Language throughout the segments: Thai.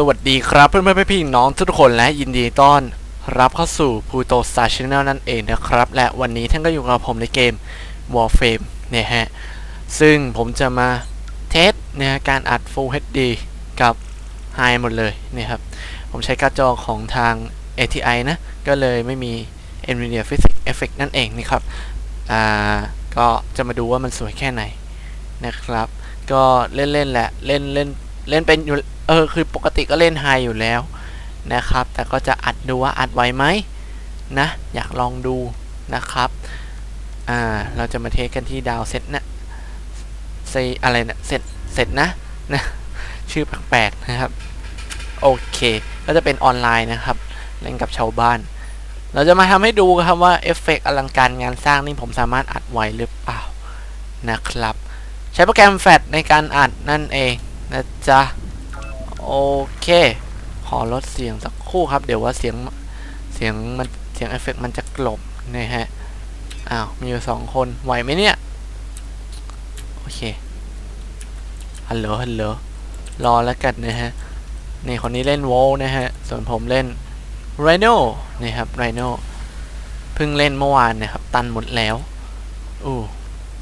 สวัสดีครับเพื่อนเพื่อนพี่น้องทุกคนและยินดีต้อน รับเข้าสู่ Pluto Star Channel นั่นเองนะครับ และวันนี้ท่านก็อยู่กับผมในเกม Warframe เนี่ยฮะ ซึ่งผมจะมาเทสเนี่ยการอัด Full HD กับ High หมดเลยเนี่ยครับ ผมใช้การ์ดจอของทาง ATI นะ ก็เลยไม่มี NVIDIA Physics Effect นั่นเองนี่ครับ อ่า ก็จะมาดูว่ามันสวยแค่ไหนนะครับ ก็เล่นๆแหละ เล่นเล่นเล่นเป็นอยู่ เออคือปกติก็เล่นไฮอยู่แล้วนะครับ แต่ก็จะอัดดูว่าอัดไวไหมนะ อยากลองดูนะครับอ่าเราจะมาเทสกันที่ดาวเซตนะเซอะไรนะเสร็จเสร็จนะนะชื่อแปลกๆนะครับ โอเค ก็จะเป็นออนไลน์นะครับ เล่นกับชาวบ้าน เราจะมาทำให้ดูครับว่าเอฟเฟกต์อลังการงานสร้างนี่ผมสามารถอัดไวหรือเปล่านะครับ ใช้โปรแกรมแฟลชในการอัดนั่นเองนะจ๊ะ โอเค ขอลดเสียงสักครู่ครับ เดี๋ยวว่าเสียง เสียงมันเสียงเอฟเฟกต์มันจะกลบนะฮะ อ้าว มีอยู่สองคน ไหวไหมเนี่ย โอเค ฮัลโหล ฮัลโหล รอแล้วกันนะฮะ นี่คนนี้เล่นโวลนะฮะ ส่วนผมเล่นไรโน่นี่ครับไรโน่เพิ่งเล่นเมื่อวานนะครับ ตันหมดแล้วอู้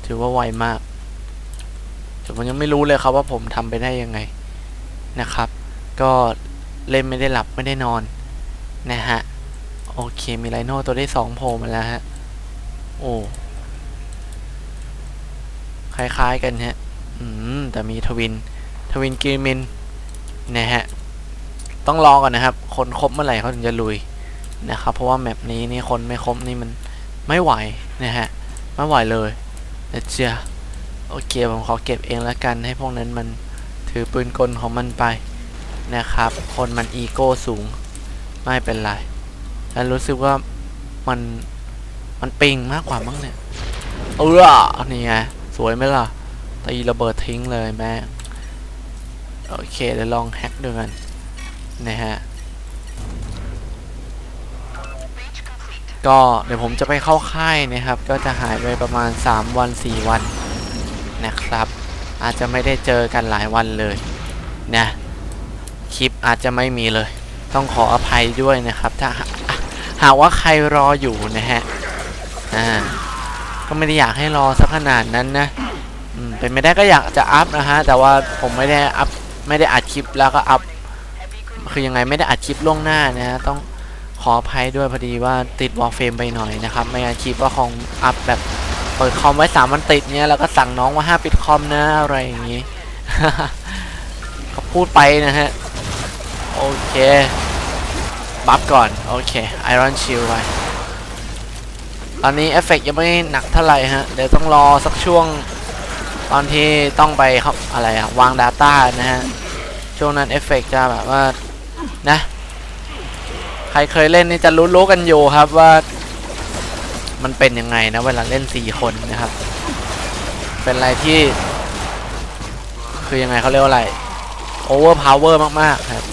ถือว่าไวมากแต่ผมยังไม่รู้เลยครับว่าผมทำไปได้ยังไงนะครับ ก็เล่นไม่ได้หลับไม่ได้นอนนะฮะ โอเคมีไรโน่ตัวได้สองโผล่มาแล้วฮะ โอ้ คล้ายๆกันฮะ อืม แต่มีทวิน ทวินกิมินนะฮะ ต้องรอก่อนนะครับ คนครบเมื่อไหร่เขาถึงจะลุยนะครับ เพราะว่าแมปนี้นี่คนไม่ครบนี่มันไม่ไหวนะฮะ ไม่ไหวเลยนะจ๊ะโอเคผมขอเก็บเองแล้วกันให้พวกนั้นมันถือปืนกลของมันไป นะครับ คนมันอีโก้สูง ไม่เป็นไรแล้วรู้สึกว่ามันมันปิงมากกว่ามั้งเนี่ยเออนี่ไง สวยไหมล่ะ ตีระเบิดทิ้งเลยแม่ โอเคเดี๋ยวลองแฮกดูกันนะฮะ ก็เดี๋ยวผมจะไปเข้าค่ายนะครับ ก็จะหายไปประมาณ 3 วัน 4 วันนะครับ อาจจะไม่ได้เจอกันหลายวันเลยนะ คลิปอาจจะไม่มีเลย ต้องขออภัยด้วยนะครับ ถ้าหากว่าใครรออยู่นะฮะอ่าก็ไม่ได้อยากให้รอสักขนาดนั้นนะอืมเป็นไม่ได้ก็อยากจะอัพนะฮะแต่ว่าผมไม่ได้อัพไม่ได้อัดคลิปแล้วก็อัพคือยังไงไม่ได้อัดคลิปล่วงหน้านะฮะต้องขออภัยด้วยพอดีว่าติดวอลเฟรมไปหน่อยนะครับ ไม่งั้นคลิปก็คงอัพแบบเปิดคอมไว้สามวันติดเนี้ยแล้วก็สั่งน้องว่าห้าปิดคอมนะอะไรอย่างงี้ก็พูดไปนะฮะ โอเค บัฟก่อน โอเคไอรอนชิลไว้ตอนนี้เอฟเฟกยังไม่หนักเท่าไหร่ฮะ เดี๋ยวต้องรอสักช่วง ตอนที่ต้องไปครับอะไรอะวาง Data นะฮะ ช่วงนั้นเอฟเฟกจะแบบว่า นะ ใครเคยเล่นนี่จะรู้ๆกันอยู่ครับว่า มันเป็นยังไงนะ เวลาเล่น 4 คนนะครับ เป็นอะไรที่ คือยังไงเขาเรียกว่าอะไร over power มาก ๆ ครับ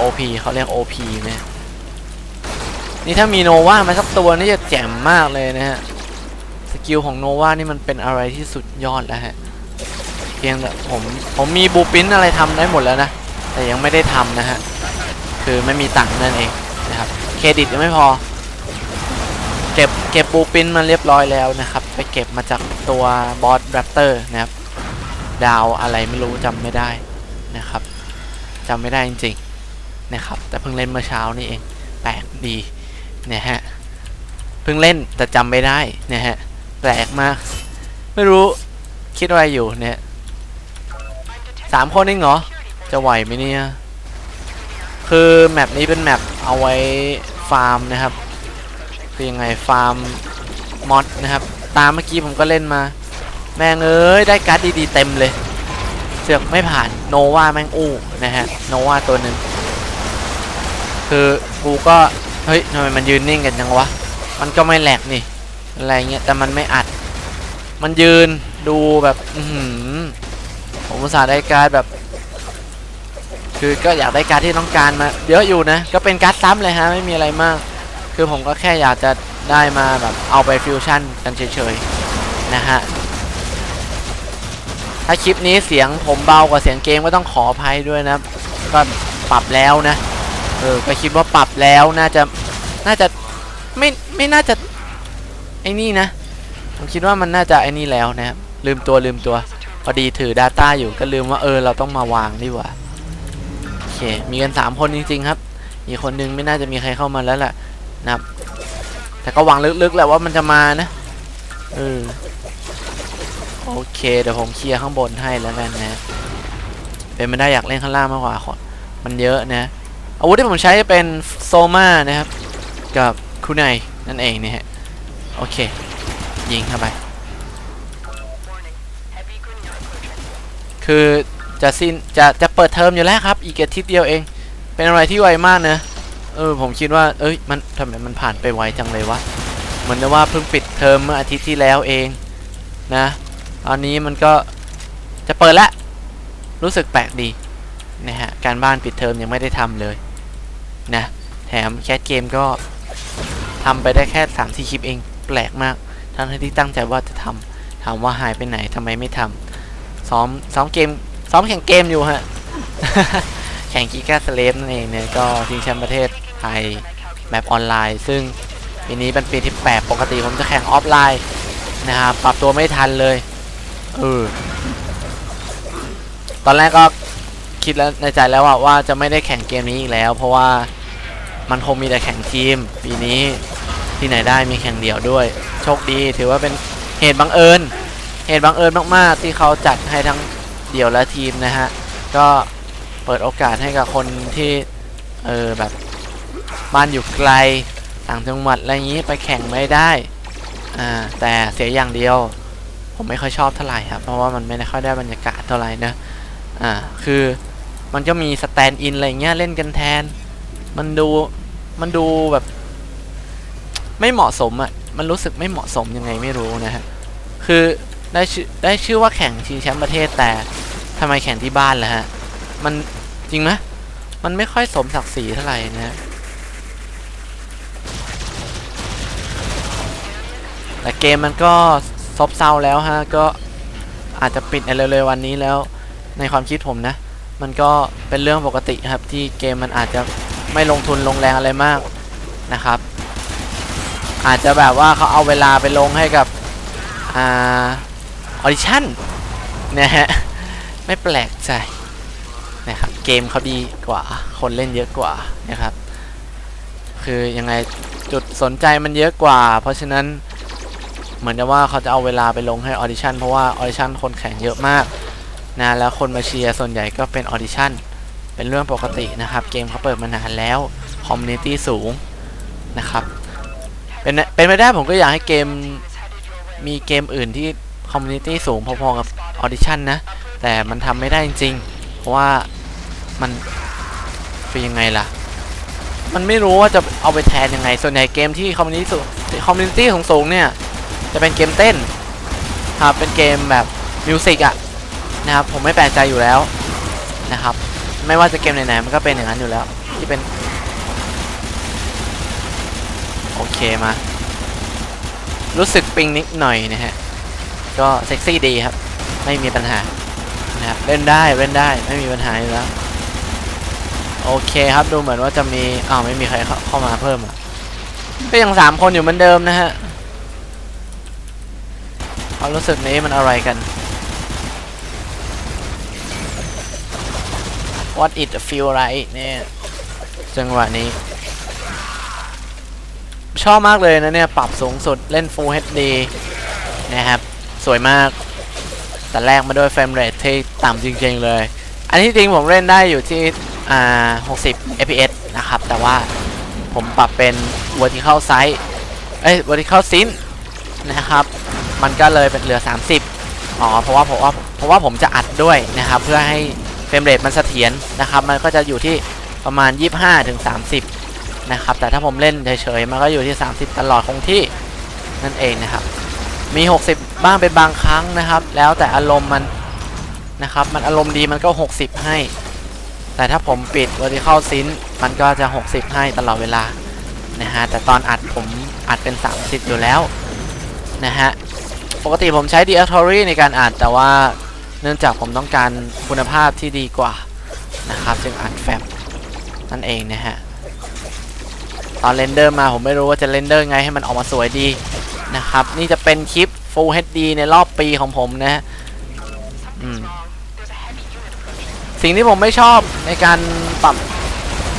OP เขาเรียก OP นะนี่ถ้ามีโนวามาสักตัวนี่จะแจ่มมากเลยนะฮะ สกิลของโนวานี่มันเป็นอะไรที่สุดยอดแล้วฮะ เพียงแต่ผมผมมีบูปินอะไรทำได้หมดแล้วนะ แต่ยังไม่ได้ทำนะฮะ คือไม่มีตังค์นั่นเองนะครับ เครดิตยังไม่พอ เก็บเก็บบูปินมาเรียบร้อยแล้วนะครับ ไปเก็บมาจากตัวบอสแรปเตอร์นะครับ ดาวอะไรไม่รู้จำไม่ได้นะครับจำไม่ได้จริง นะครับแต่เพิ่งเล่นเมื่อเช้านี่เองแปลกดีเนี่ยฮะเพิ่งเล่นแต่จำไม่ได้เนี่ยฮะแปลกมาก ไม่รู้คิดอะไรอยู่เนี่ยสามคนเองเหรอ จะไหวไหมเนี่ย คือแมปนี้เป็นแมปเอาไว้ฟาร์มนะครับคือยังไงฟาร์มมอดนะครับ ตามเมื่อกี้ผมก็เล่นมา แม่งเอ้ยได้การ์ดดีๆเต็มเลย เสือกไม่ผ่านโนวาแม่งอู้นะฮะโนวาตัวหนึ่ง คือกูก็เฮ้ยทำไมมันยืนนิ่งกันจังวะ มันก็ไม่แหลกนี่ อะไรเงี้ยแต่มันไม่อัด มันยืนดูแบบอืผมอุตส่าห์ได้การแบบ คือก็อยากได้การที่ต้องการมาเยอะอยู่นะ ก็เป็นการ์ดซ้ำเลยฮะไม่มีอะไรมาก คือผมก็แค่อยากจะได้มาแบบเอาไปฟิวชั่นกันเฉยๆนะฮะถ้าคลิปนี้เสียงผมเบากว่าเสียงเกมก็ต้องขออภัยด้วยนะ ก็ปรับแล้วนะ เออก็คิดว่าปรับแล้วน่าจะน่าจะไม่ไม่น่าจะไอ้นี่นะผมคิดว่ามันน่าจะไอ้นี่แล้วนะครับลืมตัวลืมตัวพอดีถือ Data อยู่ก็ลืมว่าเออเราต้องมาวางดีกว่าโอเคมีกัน 3 คนจริงๆครับ อีกคนนึงไม่น่าจะมีใครเข้ามาแล้วแหละนะครับ แต่ก็หวังลึกๆแหละว่ามันจะมานะเออโอเคเดี๋ยวผมเคลียร์ข้างบนให้แล้วกันนะ เป็นไม่ได้อยากเล่นข้างล่างมากกว่าขอมันเยอะนะ อาวุธที่ผมใช้เป็นโซมานะครับ กับคุไนนั่นเองเนี่ยฮะ โอเค ยิงเข้าไป คือจะสิ้นจะจะเปิดเทอมอยู่แล้วครับ อีกอาทิตย์เดียวเอง เป็นอะไรที่ไวมากนะเออผมคิดว่า เอ้ยมันทำไมมันผ่านไปไวจังเลยวะ เหมือนกับว่าเพิ่งปิดเทอมเมื่ออาทิตย์ที่แล้วเองนะตอนนี้มันก็จะเปิดละ รู้สึกแปลกดีนะฮะ การบ้านปิดเทอมยังไม่ได้ทำเลย นะ แถมแคสเกมก็ทำไปได้แค่3ามที่คลิปเองแปลกมาก ทั้งที่ตั้งใจว่าจะทำถามว่าหายไปไหนทำไมไม่ทำซ้อมซ้อมเกม ซ้อมแข่งเกมอยู่ฮะ แข่งกีกาสเลฟนั่นเองเนี่ยก็ชิงแชมป์ประเทศไทยแบบออนไลน์ ซึ่งปีนี้เป็นปีที่8ปกติผมจะแข่งออฟไลน์นะครับปรับตัวไม่ทันเลยเออตอนแรกก็ คิดแล้วในใจแล้วว่าว่าจะไม่ได้แข่งเกมนี้อีกแล้ว เพราะว่ามันคงมีแต่แข่งทีม ปีนี้ที่ไหนได้มีแข่งเดี่ยวด้วย โชคดีถือว่าเป็นเหตุบังเอิญ เหตุบังเอิญมากๆ ที่เขาจัดให้ทั้งเดี่ยวและทีมนะฮะ ก็เปิดโอกาสให้กับคนที่เออแบบบ้านอยู่ไกลต่างจังหวัดอะไรอย่างนี้ไปแข่งไม่ได้อ่าแต่เสียอย่างเดียว ผมไม่ค่อยชอบเท่าไหร่ครับเพราะว่ามันไม่ได้ค่อยได้บรรยากาศเท่าไหร่นะอ่าคือ มันก็มีสแตนด์อินอะไรเงี้ยเล่นกันแทน มันดูมันดูแบบ ไม่เหมาะสมอะ มันรู้สึกไม่เหมาะสมยังไงไม่รู้นะฮะ คือได้ชื่อได้ชื่อว่าแข่งชิงแชมป์ประเทศแต่ทำไมแข่งที่บ้านล่ะฮะ มันจริงไหมมันไม่ค่อยสมศักดิ์ศรีเท่าไหร่นะฮะแต่เกมมันก็ซบเซาแล้วฮะ ก็อาจจะปิดในเร็วๆวันนี้แล้วในความคิดผมนะ มันก็เป็นเรื่องปกติครับที่เกมมันอาจจะไม่ลงทุนลงแรงอะไรมากนะครับ อาจจะแบบว่าเขาเอาเวลาไปลงให้กับอ่าออดิชั่นนะฮะไม่แปลกใจนะครับเกมเขาดีกว่าคนเล่นเยอะกว่านะครับ คือยังไงจุดสนใจมันเยอะกว่า เพราะฉะนั้นเหมือนจะว่าเขาจะเอาเวลาไปลงให้ออดิชั่นเพราะว่าออดิชั่นคนแข่งเยอะมาก นะแล้วคนมาเชียร์ส่วนใหญ่ก็เป็นออดิชั่นเป็นเรื่องปกตินะครับ เกมเขาเปิดมานานแล้วคอมมูนิตี้สูงนะครับเป็นเป็นไปได้ผมก็อยากให้เกมมีเกมอื่นที่คอมมูนิตี้สูงพอๆกับออดิชั่นนะ แต่มันทำไม่ได้จริงๆ เพราะว่ามันเป็นยังไงล่ะ มันไม่รู้ว่าจะเอาไปแทนยังไง ส่วนใหญ่เกมที่คอมมูนิตี้สูงคอมมูนิตี้ของสูงเนี่ย จะเป็นเกมเต้นครับเป็นเกมแบบมิวสิกอะ นะครับผมไม่แปลกใจอยู่แล้วนะครับ ไม่ว่าจะเกมไหนๆมันก็เป็นอย่างนั้นอยู่แล้ว ที่เป็น โอเคมา รู้สึกปิงนิดหน่อยนะฮะ ก็เซ็กซี่ดีครับ ไม่มีปัญหานะครับเล่นได้เล่นได้ไม่มีปัญหาอยู่แล้วโอเคครับดูเหมือนว่าจะมีอ้าวไม่มีใครเข้าเขามาเพิ่มอะก็ยังสามคนอยู่เหมือนเดิมนะฮะความรู้สึกนี้มันอะไรกัน What it feel like เนี่ยจังหวะนี้ ชอบมากเลยนะเนี่ย ปรับสูงสุดเล่น Full HD นะครับ สวยมาก แต่แรกมาด้วยเฟรมเรทที่ต่ำจริงๆเลย อันที่จริงผมเล่นได้อยู่ที่อ่า60 fps นะครับ แต่ว่าผมปรับเป็น vertical size เอ้ย vertical sync นะครับ มันก็เลยเป็นเหลือ 30 อ๋อ เพราะว่าผมว่าเพราะว่าผมจะอัดด้วยนะครับ เพื่อให้ เฟรมเรทมันเสถียรนะครับ มันก็จะอยู่ที่ประมาณ 25ถึง30 นะครับ แต่ถ้าผมเล่นเฉยๆ มันก็อยู่ที่ 30 ตลอดคงที่นั่นเองนะครับ มี 60 บ้างเป็นบางครั้งนะครับ แล้วแต่อารมณ์มันนะครับ มันอารมณ์ดีมันก็ 60 ให้ แต่ถ้าผมปิด vertical sync มันก็จะ 60 ให้ตลอดเวลานะฮะ แต่ตอนอัดผมอัดเป็น 30 อยู่แล้วนะฮะ ปกติผมใช้ d i a t o r y ในการอัดแต่ว่า นื่องจากผมต้องการคุณภาพที่ดีกว่านะครับจึงอัดแฟมนั่นเองนะฮะตอนเรนเดอร์มาผมไม่รู้ว่าจะเรนเดอร์ไงให้มันออกมาสวยดีนะครับ นี่จะเป็นคลิป Full HD ในรอบปีของผมนะฮะสิ่งที่ผมไม่ชอบในการปรับ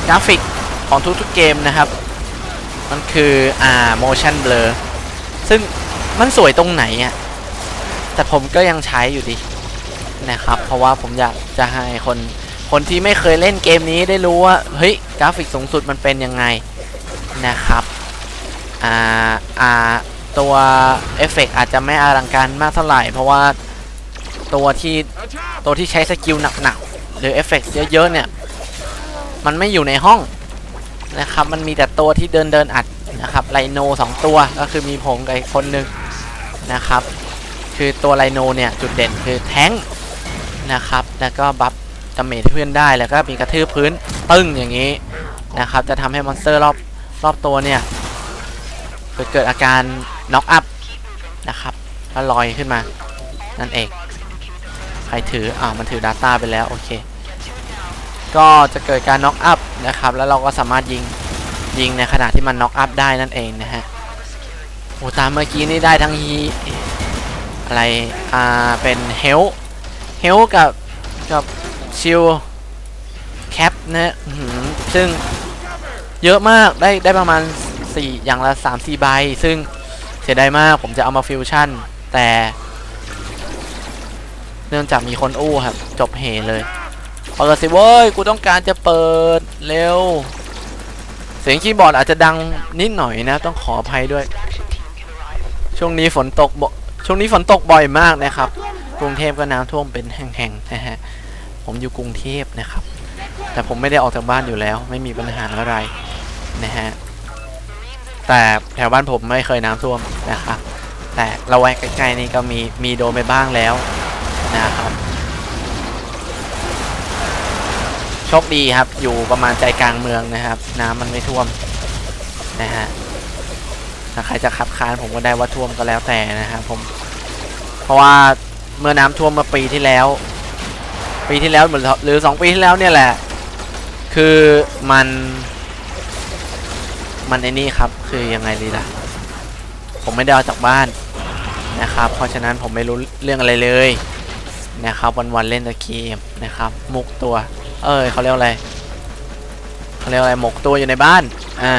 กราฟิกของทุกๆเกมนะครับ มันคืออ่า motion blur ซึ่งมันสวยตรงไหนอะแต่ผมก็ยังใช้อยู่ดี นะครับ เพราะว่าผมอยากจะให้คนคนที่ไม่เคยเล่นเกมนี้ได้รู้ว่าเฮ้ยกราฟิกสูงสุดมันเป็นยังไงนะครับอ่าอ่าตัวเอฟเฟกต์อาจจะไม่อลังการมากเท่าไหร่ เพราะว่าตัวที่ตัวที่ใช้สกิลหนักๆหรือเอฟเฟกต์เยอะๆเนี่ย มันไม่อยู่ในห้องนะครับ มันมีแต่ตัวที่เดินเดินอัดนะครับไลโนสองตัวก็คือมีผมกับอีกคนหนึ่งนะครับ คือตัวไลโนเนี่ยจุดเด่นคือแท้ง นะครับ แล้วก็บัฟดาเมจเพื่อนได้แล้วก็มีกระทืบพื้นปึ้งอย่างนี้นะครับ จะทำให้มอนสเตอร์รอบรอบตัวเนี่ยเกิดเกิดอาการน็อกอัพนะครับแล้วลอยขึ้นมา นั่นเอง ใครถืออ่ามันถือ Data ไปแล้ว โอเค ก็จะเกิดการน็อกอัพนะครับ แล้วเราก็สามารถยิงยิงในขณะที่มันน็อกอัพได้นั่นเองนะฮะโอ้ตามเมื่อกี้นี่ได้ทั้งฮีอะไร อ่า เป็นเฮล เฮลกับกับชิลแคปนะอื้อหือซึ่งเยอะมากได้ได้ประมาณ 4 อย่างละ 3 4 ใบ ซึ่งเสียดายมากผมจะเอามาฟิวชั่น แต่ เนื่องจากมีคนอู้ครับ จบเหเลยเปิดสิเว้ย กูต้องการจะเปิด เร็ว เสียงคีย์บอร์ดอาจจะดังนิดหน่อยนะ ต้องขออภัยด้วย ช่วงนี้ฝนตกช่วงนี้ฝนตกบ่อยมากนะครับ กรุงเทพก็น้ำท่วมเป็นแห่งๆนะฮะผมอยู่กรุงเทพนะครับ แต่ผมไม่ได้ออกจากบ้านอยู่แล้ว ไม่มีปัญหาอะไรนะฮะแต่แถวบ้านผมไม่เคยน้ำท่วมนะครับแต่ราแวกใกล้ๆนี่ก็มีมีโดนไปบ้างแล้วนะครับโชคดีครับ อยู่ประมาณใจกลางเมืองนะครับ น้ำมันไม่ท่วมนะฮะถ้าใครจะขับค้านผมก็ได้ว่าท่วมก็แล้วแต่นะครับผมเพราะว่า เมื่อน้ำท่วมมื่อปีที่แล้ว ปีที่แล้วเหมือนหรือสองปีที่แล้วเนี่ยแหละ คือมัน มันไอ้นี่ครับ คือยังไงดีล่ะ ผมไม่ได้เอาจากบ้านนะครับ เพราะฉะนั้นผมไม่รู้เรื่องอะไรเลยนะครับวันๆเล่นแต่เกมนะครับมุกตัว เอ้ยเขาเรียกอะไรเขาเรียกอะไรหมกตัวอยู่ในบ้านอ่า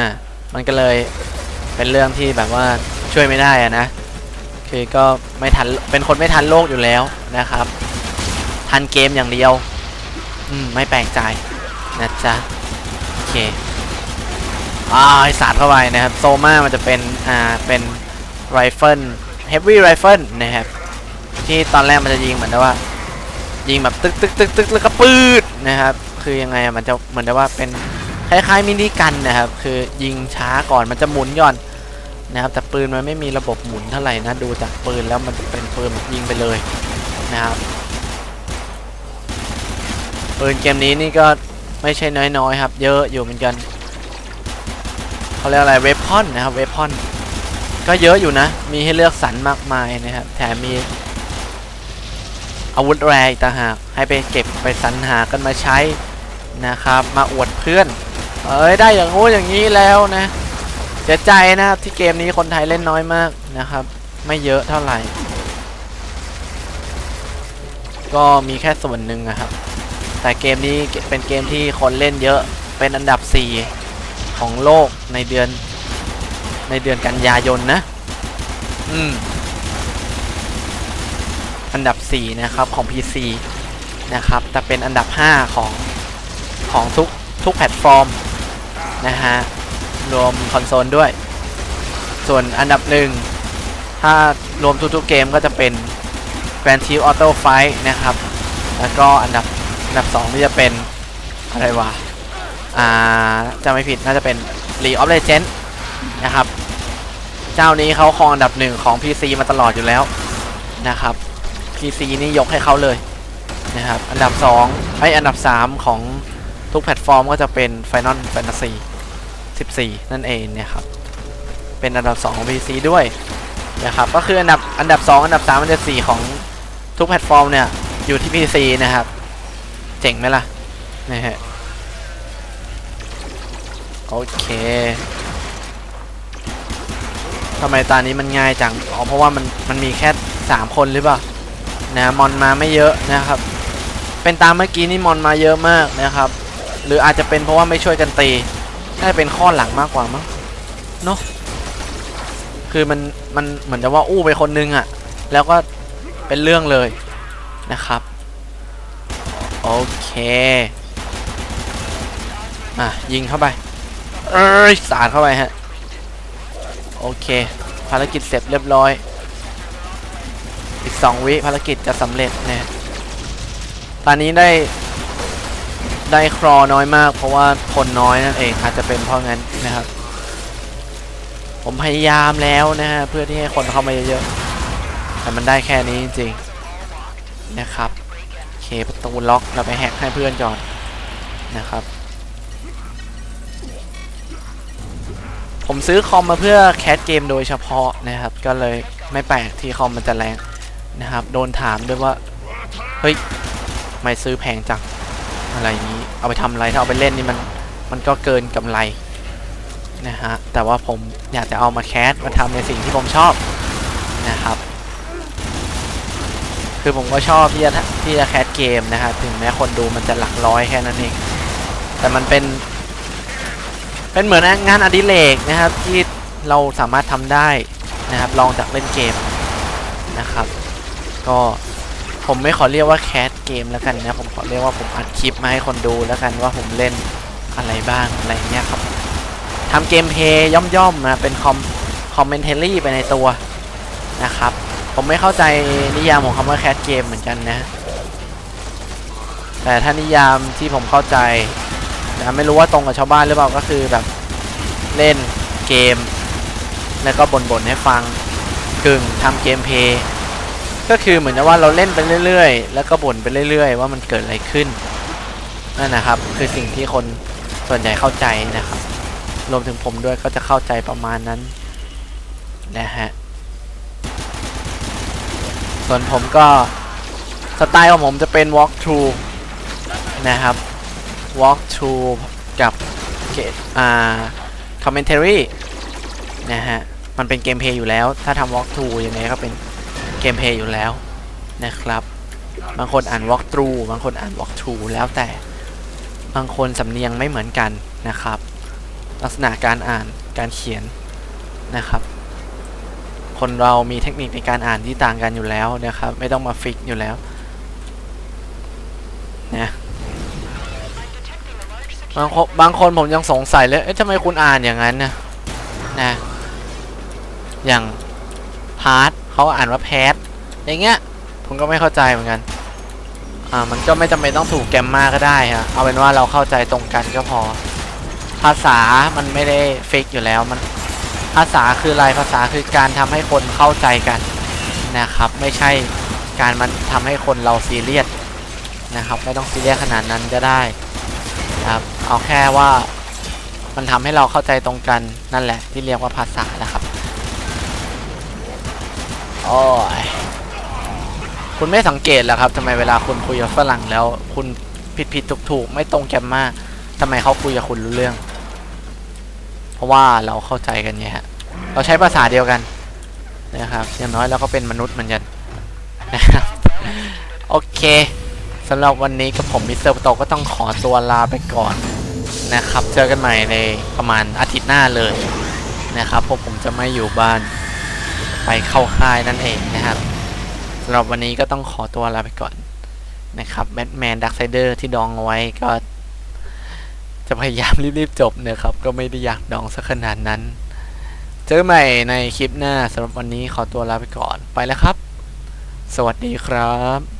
มันก็เลยเป็นเรื่องที่แบบว่าช่วยไม่ได้อะนะ คือก็ไม่ทันเป็นคนไม่ทันโลกอยู่แล้วนะครับ ทันเกมอย่างเดียว อืม ไม่แปลกใจนะจ๊ะ โอเคอ่าไอสาดเข้าไปนะครับ โซมามันจะเป็น อ่า เป็นไรเฟิลเฮฟวี่ไรเฟิลนะครับ ที่ตอนแรกมันจะยิงเหมือนว่า ยิงแบบตึกตึกตึกตึกแล้วก็ปืดนะครับ คือยังไงมันจะเหมือนว่าเป็นคล้ายๆมินิกันนะครับ คือยิงช้าก่อนมันจะหมุนย่อน นะครับแต่ปืนมันไม่มีระบบหมุนเท่าไหร่นะดูจากปืนแล้วมันเป็นปืนยิงไปเลยนะครับปืนเกมนี้นี่ก็ไม่ใช่น้อยๆครับ เยอะอยู่เหมือนกันเขาเรียกอะไรเวพอนนะครับเวพอนก็เยอะอยู่นะ มีให้เลือกสรรมากมายนะครับแถมมีอาวุธแรงต่างหากให้ไปเก็บไปสรรหากันมาใช้นะครับ มาอวดเพื่อนเอ้ยได้อย่างงู้อย่างนี้แล้วนะ สียใจนะครับที่เกมนี้คนไทยเล่นน้อยมากนะครับ ไม่เยอะเท่าไหร่ ก็มีแค่ส่วนหนึ่งนะครับ แต่เกมนี้เป็นเกมที่คนเล่นเยอะเป็นอันดับ 4 ของโลกในเดือนในเดือนกันยายนนะ อืม อันดับ 4 นะครับของ PC นะครับ แต่เป็นอันดับ 5 ของของทุกทุกแพลตฟอร์มนะฮะ รวมคอนโซลด้วย ส่วนอันดับหนึ่งถ้ารวมทุกๆเกมก็จะเป็น Grand Theft Auto Fight นะครับ แล้วก็อันดับอันดับ2นี่จะเป็นอะไรวะ อ่าจะไม่ผิดน่าจะเป็น League of Legends นะครับ เจ้านี้เขาครองอันดับหนึ่งของ PC มาตลอดอยู่แล้วนะครับ PC นี่ยกให้เขาเลยนะครับ อันดับ2ไออันดับ 3 ของทุกแพลตฟอร์มก็จะเป็น Final Fantasy 14 นั่นเองเนี่ยครับ เป็นอันดับ 2 ของ PC ด้วยนะครับ ก็คืออันดับอันดับ 2 อันดับ 3 อันดับ 4 ของทุกแพลตฟอร์มเนี่ย อยู่ที่ PC นะครับ เจ๋งไหมล่ะนะฮะโอเคทำไมตานี้มันง่ายจัง อ๋อ เพราะว่ามันมันมีแค่ 3 คนหรือเปล่า นะมอนมาไม่เยอะนะครับ เป็นตามเมื่อกี้นี่มอนมาเยอะมากนะครับ หรืออาจจะเป็นเพราะว่าไม่ช่วยกันตี น่าจะเป็นข้อหลังมากกว่ามั้งเนอะคือมันมันเหมือนจะว่าอู้ไปคนนึงอะแล้วก็เป็นเรื่องเลยนะครับ โอเคอะยิงเข้าไป เอ้ยสาดเข้าไปฮะ โอเค ภารกิจเสร็จเรียบร้อย อีก2วิภารกิจจะสำเร็จนะตอนนี้ได้ ได้ครอน้อยมาก เพราะว่าคนน้อยนั่นเองอาจจะเป็นเพราะงั้นนะครับ ผมพยายามแล้วนะฮะเพื่อที่ให้คนเข้ามาเยอะๆแต่มันได้แค่นี้จริงๆนะครับโอเคประตูล็อกเราไปแฮกให้เพื่อนก่อนนะครับ ผมซื้อคอมมาเพื่อแคสเกมโดยเฉพาะนะครับ ก็เลยไม่แปลกที่คอมมันจะแรงนะครับ โดนถามด้วยว่า เฮ้ย ไม่ซื้อแพงจัง อะไรนี้ เอาไปทำอะไรถ้าเอาไปเล่นนี่มันมันก็เกินกำไรนะฮะแต่ว่าผมอยากจะเอามาแคสมาทำในสิ่งที่ผมชอบนะครับ คือผมก็ชอบที่จะที่จะแคสเกมนะครับถึงแม้คนดูมันจะหลักร้อยแค่นั้นเองแต่มันเป็น เป็นเหมือนงานอดิเรกนะครับที่เราสามารถทำได้นะครับลองจากเล่นเกมนะครับ ก็ ผมไม่ขอเรียกว่าแคสเกมแล้วกันนะ ผมขอเรียกว่าผมอัดคลิปมาให้คนดูแล้วกันว่าผมเล่นอะไรบ้างอะไรเงี้ยครับทำเกมเพย์ย่อมๆนะเป็นคอมคอมเมนเทอรี่ไปในตัวนะครับ ผมไม่เข้าใจนิยามของคำว่าแคสเกมเหมือนกันนะ แต่ถ้านิยามที่ผมเข้าใจนะไม่รู้ว่าตรงกับชาวบ้านหรือเปล่าก็คือแบบเล่นเกม แล้วก็บ่นๆให้ฟังกึ่งทำเกมเพย์ ก็คือเหมือนกับว่าเราเล่นไปเรื่อยๆ แล้วก็บ่นไปเรื่อย ๆ ว่ามันเกิดอะไรขึ้นนั่นนะครับ คือสิ่งที่คนส่วนใหญ่เข้าใจนะครับ รวมถึงผมด้วยก็จะเข้าใจประมาณนั้นนะฮะส่วนผมก็สไตล์ของผมจะเป็น walk through นะครับ walk through กับเกตอ่า commentary นะฮะ มันเป็นเกมเพย์อยู่แล้ว ถ้าทำ walk through ยังไงก็เป็น เกมเพย์อยู่แล้วนะครับ บางคนอ่าน walk through บางคนอ่าน walk through แล้วแต่บางคนสำเนียงไม่เหมือนกันนะครับ ลักษณะการอ่านการเขียนนะครับ คนเรามีเทคนิคในการอ่านที่ต่างกันอยู่แล้วนะครับ ไม่ต้องมาฟิกอยู่แล้วนะบางคนบางคนผมยังสงสัยเลยเอ๊ะทำไมคุณอ่านอย่างนั้นนะนะอย่างพาร์ท เขาอ่านว่าแพทอย่างเงี้ยผมก็ไม่เข้าใจเหมือนกันอ่ามันก็ไม่จำเป็นต้องถูกแกมมาก็ได้ฮะเอาเป็นว่าเราเข้าใจตรงกันก็พอ ภาษามันไม่ได้ฟิกอยู่แล้วมันภาษาคืออะไรภาษาคือการทำให้คนเข้าใจกันนะครับ ไม่ใช่การมันทำให้คนเราซีเรียสนะครับ ไม่ต้องซีเรียสขนาดนั้นก็ได้ครับเอาแค่ว่ามันทำให้เราเข้าใจตรงกันนั่นแหละที่เรียกว่าภาษานะครับ โอ้ยคุณไม่สังเกตเหรอครับทำไมเวลาคุณคุยกับฝรั่งแล้ว คุณผิดผิดถูกถูกไม่ตรงแกมมาทำไมเขาคุยกับคุณรู้เรื่อง เพราะว่าเราเข้าใจกันเนี่ยฮะเราใช้ภาษาเดียวกันนะครับอย่างน้อยเราก็เป็นมนุษย์เหมือนกันนะครับโอเคสำหรับวันนี้กับผมมิสเตอร์โตก็ต้องขอตัวลาไปก่อนนะครับ เจอกันใหม่ในประมาณอาทิตย์หน้าเลยนะครับเพราะผมจะไม่อยู่บ้าน ไปเข้าค่ายนั่นเองนะครับสำหรับวันนี้ก็ต้องขอตัวลาไปก่อนนะครับแบทแมนดักไซเดอร์ที่ดองเอาไว้ก็ จะพยายามรีบๆจบนะครับ ก็ไม่ได้อยากดองสักขนาดนั้น เจอกันใหม่ในคลิปหน้าสำหรับวันนี้ขอตัวลาไปก่อนไปแล้วครับ สวัสดีครับ